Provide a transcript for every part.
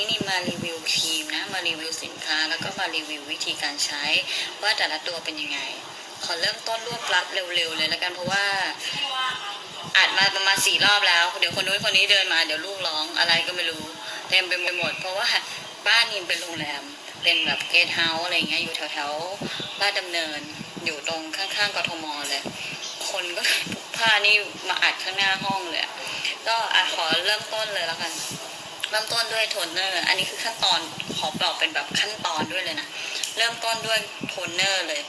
นี่นี่มารีวิวครีมนะ มารีวิวสินค้า แล้วก็มารีวิววิธีการใช้ ว่าแต่ละตัวเป็นยังไง ขอเริ่มต้นรวบลัดเร็วๆเลยแล้วกันเพราะว่าอัดมาประมาณสี่รอบแล้ว เดี๋ยวคนนู้นคนนี้เดินมาเดี๋ยวลูกร้องอะไรก็ไม่รู้เต็มไปหมด เพราะว่าบ้านนิมเป็นโรงแรมเป็นแบบเกสต์เฮาส์อะไรเงี้ยอยู่แถวๆลาดดำเนินอยู่ตรงข้างๆกทมเลย คนก็ผ้านี่มาอัดข้างหน้าห้องเลย ก็อขอเริ่มต้นเลยแล้วกัน เริ่มต้นด้วยโทนเนอร์ อันนี้คือขั้นตอนขอบอกเป็นแบบขั้นตอนด้วยเลยนะ เริ่มต้นด้วยโทนเนอร์เลย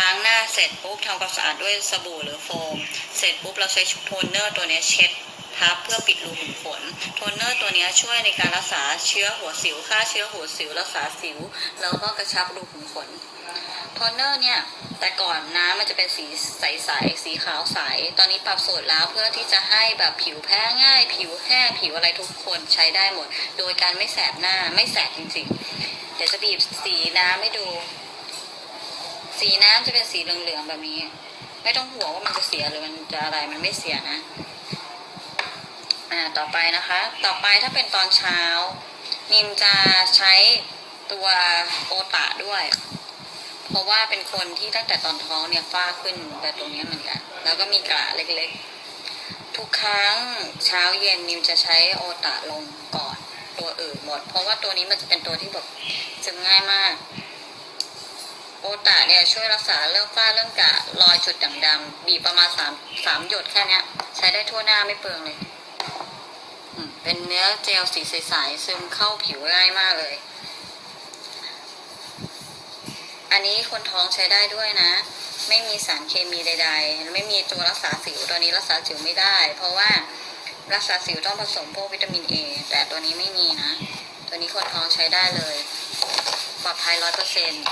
ล้างหน้าเสร็จปุ๊บทำความสะอาดด้วยสบู่หรือโฟม เสร็จปุ๊บเราใช้โทนเนอร์ตัวนี้เช็ด ทับเพื่อปิดรูขุมขนโทนเนอร์ตัวนี้ช่วยในการรักษาเชื้อหัวสิวฆ่าเชื้อหัวสิว รักษาสิว แล้วก็กระชับรูขุมขนโทนเนอร์เนี่ยแต่ก่อนน้ำมันจะเป็นสีใสๆสีขาวใส ตอนนี้ปรับสูตรแล้วเพื่อที่จะให้แบบผิวแพ้ง่าย ผิวแห้งผิวอะไรทุกคนใช้ได้หมด โดยการไม่แสบหน้าไม่แสบจริงๆ เดี๋ยวจะบีบสีน้ำให้ดู สีน้ำจะเป็นสีเหลืองๆแบบนี้ ไม่ต้องห่วงว่ามันจะเสียหรือมันจะอะไรมันไม่เสียนะ อ่าต่อไปนะคะ ต่อไปถ้าเป็นตอนเช้า นิมจะใช้ตัวโอตะด้วย เพราะว่าเป็นคนที่ตั้งแต่ตอนท้องเนี่ยฝ้าขึ้นแต่ตรงเนี้ยเหมือนกัน แล้วก็มีกระเล็กๆ ทุกครั้งเช้าเย็นนิมจะใช้โอตะลงก่อนตัวอื่นหมด เพราะว่าตัวนี้มันจะเป็นตัวที่แบบซึมง่ายมาก โอตะเนี่ยช่วยรักษาเรื่องฝ้าเรื่องกระรอยจุดด่างดำบีบประมาณสามสามหยดแค่เนี้ยใช้ได้ทั่วหน้าไม่เปลืองเลย เป็นเนื้อเจลสีใสๆซึมเข้าผิวง่ายมากเลย อันนี้คนท้องใช้ได้ด้วยนะ ไม่มีสารเคมีใด ๆ ไม่มีตัวรักษาสิวตัวนี้รักษาสิวไม่ได้ เพราะว่ารักษาสิวต้องผสมพวกวิตามินเอแต่ตัวนี้ไม่มีนะ ตัวนี้คนท้องใช้ได้เลยปลอดภัยร้อยเปอร์เซ็นต์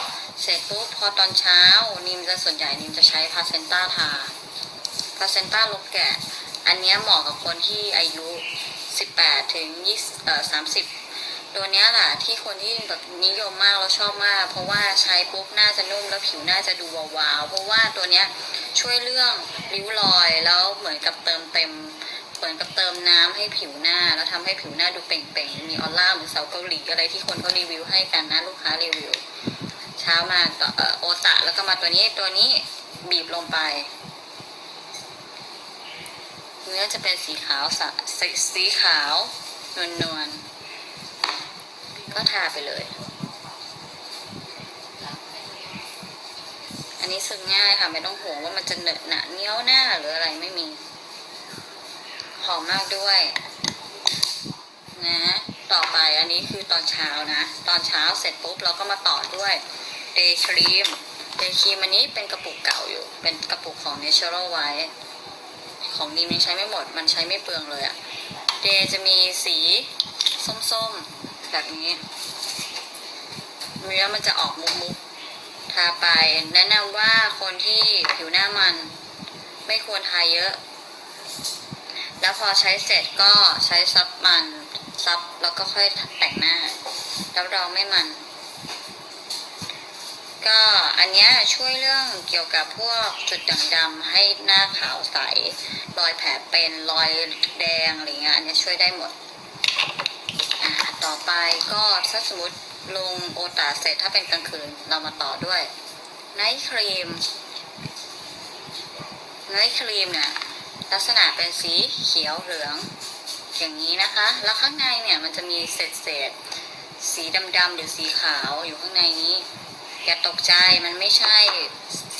เสร็จปุ๊บพอตอนเช้านิมจะส่วนใหญ่นิมจะใช้พาเซนต้าทาพาเซนต้าลบแกะ อันนี้เหมาะกับคนที่อายุ 18 ถึง20เอ่อ30 ตัวเนี้ยแหละที่คนที่แบบนิยมมากแล้วชอบมาก เพราะว่าใช้ปุ๊บหน้าจะนุ่มแล้วผิวหน้าจะดูวาวๆเพราะว่าตัวเนี้ยช่วยเรื่องริ้วรอยแล้วเหมือนกับเติมเต็มเหมือนกับเติมน้ำให้ผิวหน้า แล้วทำให้ผิวหน้าดูเป่งๆ มีออร่าเหมือนสาวเกาหลีอะไรที่คนเขารีวิวให้กันนะลูกค้ารีวิว เช้ามาต่อเอ่อโอตะแล้วก็มาตัวนี้ตัวนี้บีบลงไป เนื้อจะเป็นสีขาวสสีสีขาวนวลนวลๆก็ทาไปเลย อันนี้ซึมง่ายค่ะ ไม่ต้องห่วงว่ามันจะเหนอะหนะเหนี้ยวหน้าหรืออะไรไม่มี หอมมากด้วย นะ ต่อไปอันนี้คือตอนเช้านะ ตอนเช้าเสร็จปุ๊บเราก็มาต่อด้วยเดย์ครีมเดย์ครีมอันนี้เป็นกระปุกเก่าอยู่ เป็นกระปุกของ Natural White ของนีมยังใช้ไม่หมด มันใช้ไม่เปลืองเลยอะเดย์จะมีสีส้มๆ แบบนี้เนื้อมันจะออกมุกๆ ทาไป แนะนำว่าคนที่ผิวหน้ามัน ไม่ควรทาเยอะ แล้วพอใช้เสร็จก็ใช้ซับมันซับแล้วก็ค่อยแต่งหน้ารับรองไม่มัน ก็อันเนี้ยช่วยเรื่องเกี่ยวกับพวกจุดด่างดำให้หน้าขาวใส รอยแผลเป็นรอยแดงอะไรเงี้ยอันเนี้ยช่วยได้หมด ต่อไปก็ถ้าสมมติลงโอตาเสร็จถ้าเป็นกลางคืนเรามาต่อด้วยไนท์ครีมไนท์ครีมเนี่ยลักษณะเป็นสีเขียวเหลือง อย่างนี้นะคะ แล้วข้างในเนี่ยมันจะมีเศษเศษสีดำๆหรือสีขาวอยู่ข้างในนี้ อย่าตกใจมันไม่ใช่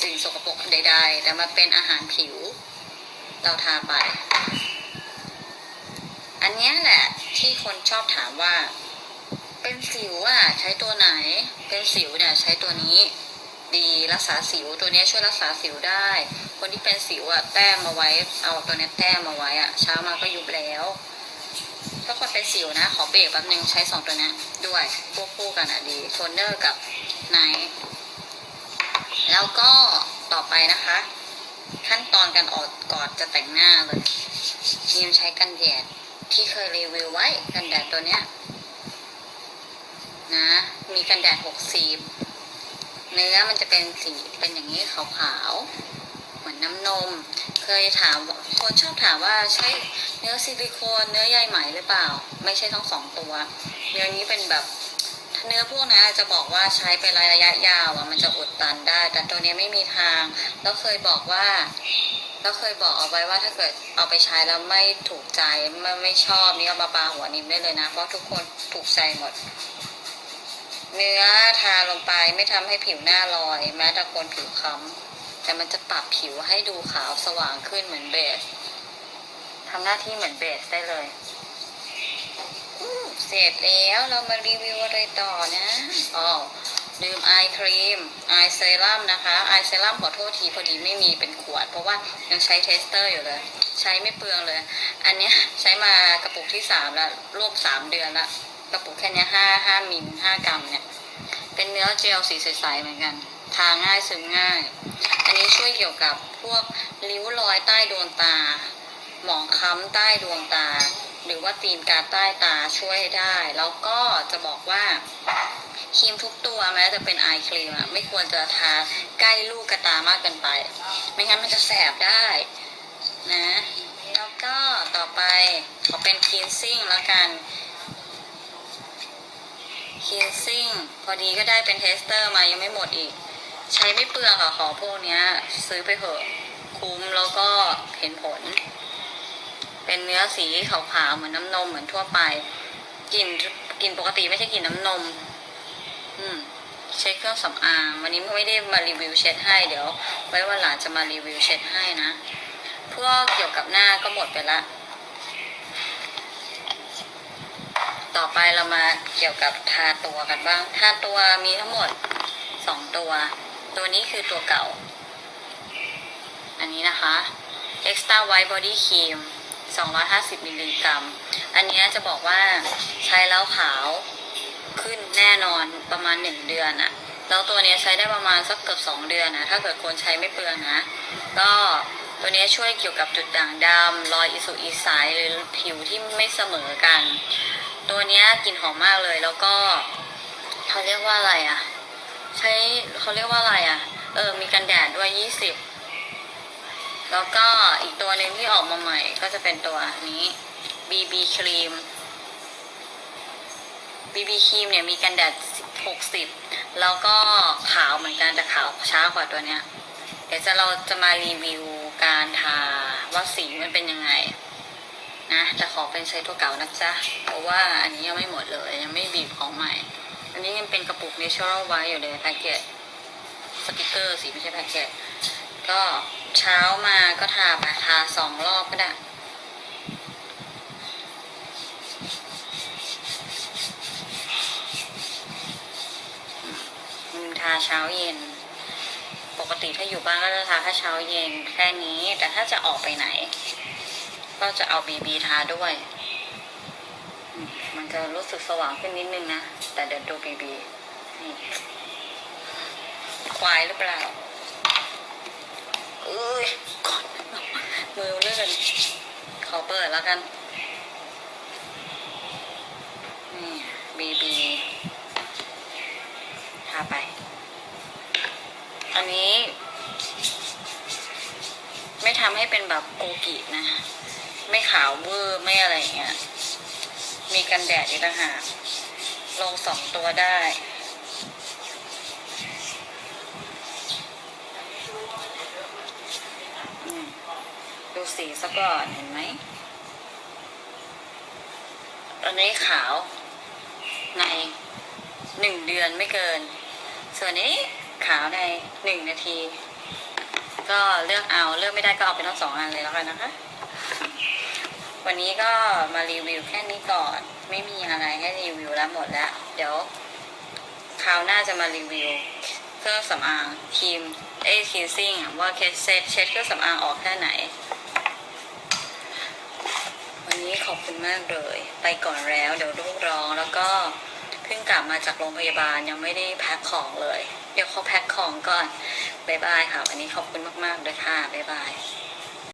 สิ่งสกปรกใด ๆ แต่มันเป็นอาหารผิว เราทาไป อันเนี้ยแหละที่คนชอบถามว่า เป็นสิวอะใช้ตัวไหน เป็นสิวเนี่ยใช้ตัวนี้ ดีรักษาสิวตัวนี้ช่วยรักษาสิวได้ คนที่เป็นสิวอะแต้มมาไว้ เอาตัวเนี้ยแต้มมาไว้อะเช้ามาก็ยุบแล้ว ถ้าคนเป็นสิวนะ ขอเบรกแป๊บนึงใช้สองตัวนี้ด้วยควบคู่กันอะดีโทนเนอร์กับไนท์แล้วก็ต่อไปนะคะ ขั้นตอนการออกก่อนจะแต่งหน้าเลยยิมใช้กันแดดที่เคยรีวิวไว้กันแดดตัวเนี้ยนะ มีกันแดดหกสีเนื้อมันจะเป็นสีเป็นอย่างนี้ขาวๆเหมือนน้ำนม เคยถามคนชอบถามว่าใช่เนื้อซิลิโคนเนื้อใยไหมหรือเปล่า ไม่ใช่ทั้งสองตัว เนื้อนี้เป็นแบบเนื้อพวกนั้นจะบอกว่าใช้ไประยะยาวอะมันจะอุดตันได้ แต่ตัวนี้ไม่มีทาง แล้วเคยบอกว่าแล้วเคยบอกเอาไว้ว่าถ้าเกิดเอาไปใช้แล้วไม่ถูกใจไม่ไม่ชอบนี่เอามาปาหัวนิ่มได้เลยนะ เพราะทุกคนถูกใจหมด เนื้อทาลงไปไม่ทำให้ผิวหน้าลอย แม้แต่คนผิวค้ำ แต่มันจะปรับผิวให้ดูขาวสว่างขึ้นเหมือนเบสทำหน้าที่เหมือนเบสได้เลยเสร็จแล้วเรามารีวิวอะไรต่อนะอ๋อลืมไอครีมไอเซรั่มนะคะไอเซรั่มขอโทษทีพอดีไม่มีเป็นขวด เพราะว่ายังใช้เทสเตอร์อยู่เลย ใช้ไม่เปลืองเลย อันเนี้ยใช้มากระปุกที่สามแล้วรวมสามเดือนละกระปุกแค่เนี้ยห้าห้ามิลห้ากรัมเนี่ย เป็นเนื้อเจลสีใสๆเหมือนกัน ทาง่ายซึมง่าย อันนี้ช่วยเกี่ยวกับพวกริ้วรอยใต้ดวงตา หมองค้ำใต้ดวงตา หรือว่าตีนกาใต้ตาช่วยได้ แล้วก็จะบอกว่าครีมทุกตัวแม้จะเป็นไอครีมอะไม่ควรจะทาใกล้ลูกกระตามากเกินไป ไม่งั้นมันจะแสบได้นะ แล้วก็ต่อไปขอเป็นคีนซิ่งแล้วกันคีนซิ่งพอดีก็ได้เป็นเทสเตอร์มายังไม่หมดอีก ใช้ไม่เปลืองค่ะของพวกเนี้ย ซื้อไปเถอะคุ้มแล้วก็เห็นผล เป็นเนื้อสีขาวๆเหมือนน้ำนมเหมือนทั่วไปกลิ่นกลิ่นปกติไม่ใช่กลิ่นน้ำนม อืมเช็ดเครื่องสำอางวันนี้ไม่ได้มารีวิวเช็ดให้เดี๋ยว ไว้วันหลังจะมารีวิวเช็ดให้นะพื่อเกี่ยวกับหน้าก็หมดไปละ ต่อไปเรามาเกี่ยวกับทาตัวกันบ้าง ทาตัวมีทั้งหมดสองตัว ตัวนี้คือตัวเก่า อันนี้นะคะ Extra White Body Cream 250 มิลลิกรัม อันนี้จะบอกว่าใช้แล้วขาวขึ้นแน่นอนประมาณ 1 เดือนอะแล้วตัวเนี้ยใช้ได้ประมาณสักเกือบ2 เดือนนะ ถ้าเกิดคนใช้ไม่เปลืองนะ ก็ตัวเนี้ยช่วยเกี่ยวกับจุดด่างดำรอยอิสุอิสัยหรือผิวที่ไม่เสมอกัน ตัวเนี้ยกลิ่นหอมมากเลยแล้วก็เขาเรียกว่าอะไรอะ ใช้เขาเรียกว่าอะไรอะ เออ มีกันแดดด้วยยี่สิบแล้วก็อีกตัวหนึ่งที่ออกมาใหม่ก็จะเป็นตัวนี้ BB ครีม BB ครีมเนี่ยมีกันแดดหกสิบแล้วก็ขาวเหมือนกันแต่ขาวช้ากว่าตัวเนี้ย เดี๋ยวจะเราจะมารีวิวการทาว่าสีมันเป็นยังไง นะแต่ขอเป็นใช้ตัวเก่านะจ๊ะ เพราะว่าอันนี้ยังไม่หมดเลย ยังไม่บีบของใหม่ อันนี้ยังเป็นกระปุก Natural ไว้อยู่เลยแพ็กเกจสติกเกอร์สีไม่ใช่แพ็กเกจก็เช้ามาก็ทาไปทาสองรอบก็ได้ทาเช้าเย็น ปกติถ้าอยู่บ้านก็จะทาแค่เช้าเย็นแค่นี้ แต่ถ้าจะออกไปไหน ก็จะเอาบีบีทาด้วย มันจะรู้สึกสว่างขึ้นนิดนึงนะ แต่เดี๋ยวดูบีบีนี่ควายหรือเปล่าเอ้ยกดมือเลื่อนขอเปิดแล้วกันนี่บีบีทาไป อันนี้ ไม่ทำให้เป็นแบบโกกินะ ไม่ขาวเวอร์ไม่อะไรอย่างเงี้ย มีกันแดดอีกต่างหากลงสองตัวได้ ดูสีซะก่อนเห็นไหม อันนี้ขาวในหนึ่งเดือนไม่เกิน ส่วนนี้ขาวในหนึ่งนาที ก็เลือกเอาเลือกไม่ได้ก็เอาเป็นทั้งสองอันเลยแล้วกันนะคะ วันนี้ก็มารีวิวแค่นี้ก่อน ไม่มีอะไรให้รีวิวแล้วหมดแล้ว เดี๋ยวคราวหน้าจะมารีวิวเครื่องสำอางครีมเอ้คีนซิ่งว่าเคสเซตเช็ดเครื่องสำอางออกแค่ไหน วันนี้ขอบคุณมากเลย ไปก่อนแล้ว เดี๋ยวลูกร้องแล้วก็เพิ่งกลับมาจากโรงพยาบาลยังไม่ได้แพ็คของเลย เดี๋ยวเขาแพ็คของก่อน บ๊ายบายค่ะ วันนี้ขอบคุณมากๆเลยค่ะ บ๊ายบาย